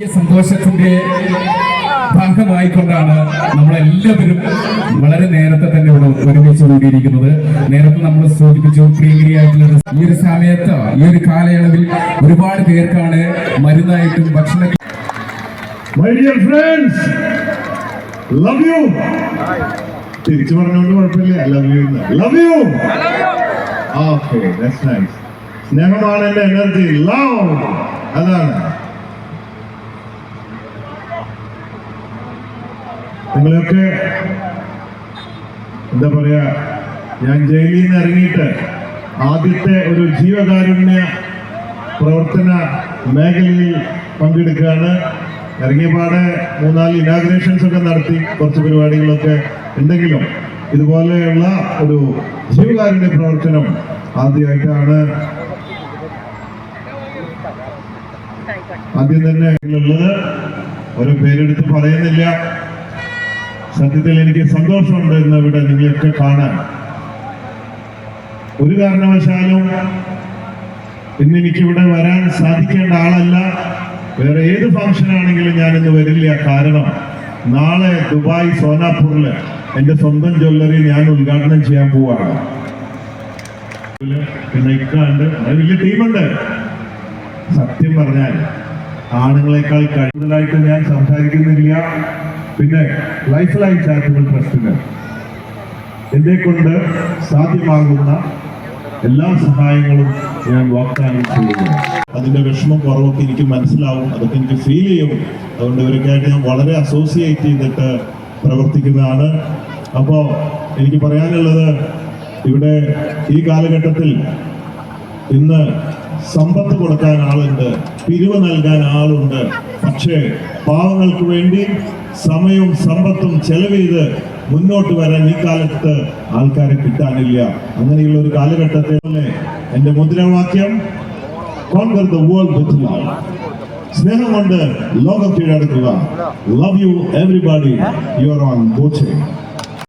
സന്തോഷത്തിന്റെ ഭാഗമായിക്കൊണ്ടാണ് നമ്മളെല്ലാവരും വളരെ നേരത്തെ തന്നെ ഇവിടെ ഒരുമിച്ച് കൂടിയിരിക്കുന്നത്. നേരത്തെ നമ്മൾ സൂചിപ്പിച്ചു പ്രിയങ്കരിയായിട്ടുള്ള ഈ ഒരു സമയത്ത് ഈ ഒരു കാലയളവിൽ ഒരുപാട് പേർക്കാണ് മരുന്നായിട്ടും ഭക്ഷണ ലവ് തിരിച്ചു പറഞ്ഞുകൊണ്ട് കുഴപ്പമില്ല. ലവ് യു ലവ് സ്നേഹമാണ് എന്റെ എനർജി ലവ് അതാണ്. നിങ്ങളൊക്കെ എന്താ പറയാ ഞാൻ ജയിലിൽ നിന്ന് ഇറങ്ങിയിട്ട് ആദ്യത്തെ ഒരു ജീവകാരുണ്യ പ്രവർത്തന മേഖലയിൽ പങ്കെടുക്കുകയാണ്. ഇറങ്ങിയപാടെ മൂന്നാൽ ഇനാഗ്രേഷൻസ് ഒക്കെ നടത്തി കുറച്ച് പരിപാടികളൊക്കെ ഉണ്ടെങ്കിലും ഇതുപോലെയുള്ള ഒരു ജീവകാരുണ്യ പ്രവർത്തനം ആദ്യമായിട്ടാണ് ആദ്യം തന്നെ ഉള്ളത് ഒരു പേരെടുത്ത് പറയുന്നില്ല. സത്യത്തിൽ എനിക്ക് സന്തോഷമുണ്ട് ഇന്ന് ഇവിടെ നിങ്ങൾക്ക് കാണാൻ. ഒരു കാരണവശാലും ഇന്ന് എനിക്കിവിടെ വരാൻ സാധിക്കേണ്ട ആളല്ല. വേറെ ഏത് ഫംഗ്ഷൻ ആണെങ്കിലും ഞാനിന്ന് വരില്ല. കാരണം നാളെ ദുബായ് സോനാപൂറിൽ എന്റെ സ്വന്തം ജ്വല്ലറി ഞാൻ ഉദ്ഘാടനം ചെയ്യാൻ പോവാണ്. പിന്നെ ഇക്കാണ്ട് വലിയ ടീമുണ്ട്. സത്യം പറഞ്ഞാൽ ആണുങ്ങളെക്കാൾ കൂടുതലായിട്ട് ഞാൻ സംസാരിക്കുന്നില്ല. പിന്നെ ലൈഫ് ലൈൻ ചാരിറ്റബിൾ ട്രസ്റ്റിന് എന്നെ കൊണ്ട് സാധ്യമാകുന്ന എല്ലാ സഹായങ്ങളും ഞാൻ വാഗ്ദാനം ചെയ്യുന്നു. അതിന്റെ വിഷമം കുറവൊക്കെ എനിക്ക് മനസ്സിലാവും അതൊക്കെ എനിക്ക് ഫീൽ ചെയ്യും. അതുകൊണ്ട് ഇവരൊക്കെയായിട്ട് ഞാൻ വളരെ അസോസിയേറ്റ് ചെയ്തിട്ട് പ്രവർത്തിക്കുന്നതാണ്. അപ്പോൾ എനിക്ക് പറയാനുള്ളത് ഇവിടെ ഈ കാലഘട്ടത്തിൽ ഇന്ന് സമ്പത്ത് കൊടുക്കാൻ ആളുണ്ട് പിരിവ് നൽകാൻ ആളുണ്ട്. പക്ഷേ പാവങ്ങൾക്ക് വേണ്ടി സമയവും സമ്പത്തും ചെലവ് ചെയ്ത് മുന്നോട്ട് വരാൻ ഈ കാലത്ത് ആൾക്കാരെ കിട്ടാനില്ല. അങ്ങനെയുള്ള ഒരു കാലഘട്ടത്തിൽ എന്റെ മുദ്രാവാക്യം conquer the world with love സ്നേഹം കൊണ്ട് ലോകം കീഴടക്കുക. Love you everybody you are on Boche